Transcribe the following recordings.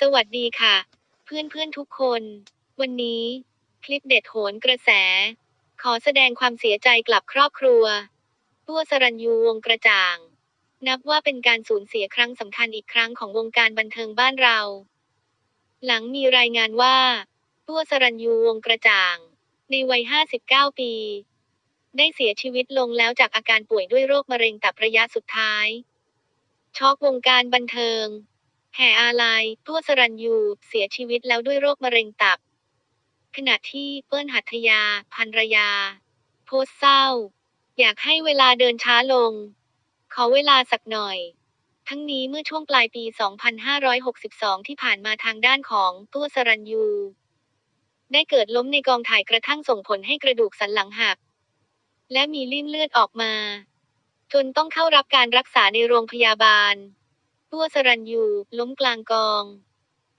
สวัสดีค่ะ เพื่อนเพื่อนๆทุกคน วันนี้ คลิปเด็ดโหนกระแส ขอแสดงความเสียใจกลับครอบครัวตัวสรัญยูวงกระจ่าง นับว่าเป็นการสูญเสียครั้งสำคัญอีกครั้งของวงการบันเทิงบ้านเรา หลังมีรายงานว่าตัวสรัญยูวงกระจ่าง ในวัย 59 ปี ได้เสียชีวิตลงแล้วจากอาการป่วยด้วยโรคมะเร็งตับระยะสุดท้าย ช็อกวงการบันเทิง แห่อาลัยตัวสรัญยู เสียชีวิตแล้วด้วยโรคมะเร็งตับ ขณะที่เปิ้ลหัตถยาภรรยา โพสเศร้า อยากให้เวลาเดินช้าลง ขอเวลาสักหน่อย ทั้งนี้เมื่อช่วงปลายปี 2562 ที่ผ่านมาทางด้านของตัวสรัญยู ได้เกิดล้มในกองถ่ายกระทั่งส่งผลให้กระดูกสันหลังหัก และมีลิ่มเลือดออกมา จนต้องเข้ารับการรักษาในโรงพยาบาล ตัวสรัญยูล้มกลางกอง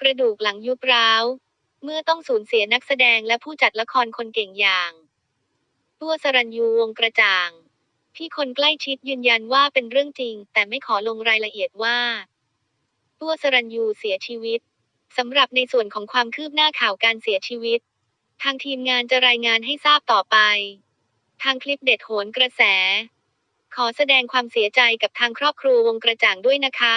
กระดูกหลังยุบร้าว เมื่อต้องสูญเสียนักแสดงและผู้จัดละครคนเก่งอย่าง ตัวสรัญยูวงกระจ่างที่คนใกล้ชิดยืนยันว่าเป็นเรื่องจริง แต่ไม่ขอลงรายละเอียดว่า ตัวสรัญยูเสียชีวิตสำหรับในส่วนของความคืบหน้าข่าวการเสียชีวิต ทางทีมงานจะรายงานให้ทราบต่อไป ทางคลิปเด็ดโหนกระแส ขอแสดงความเสียใจกับทางครอบครัววงกระจ่างด้วยนะคะ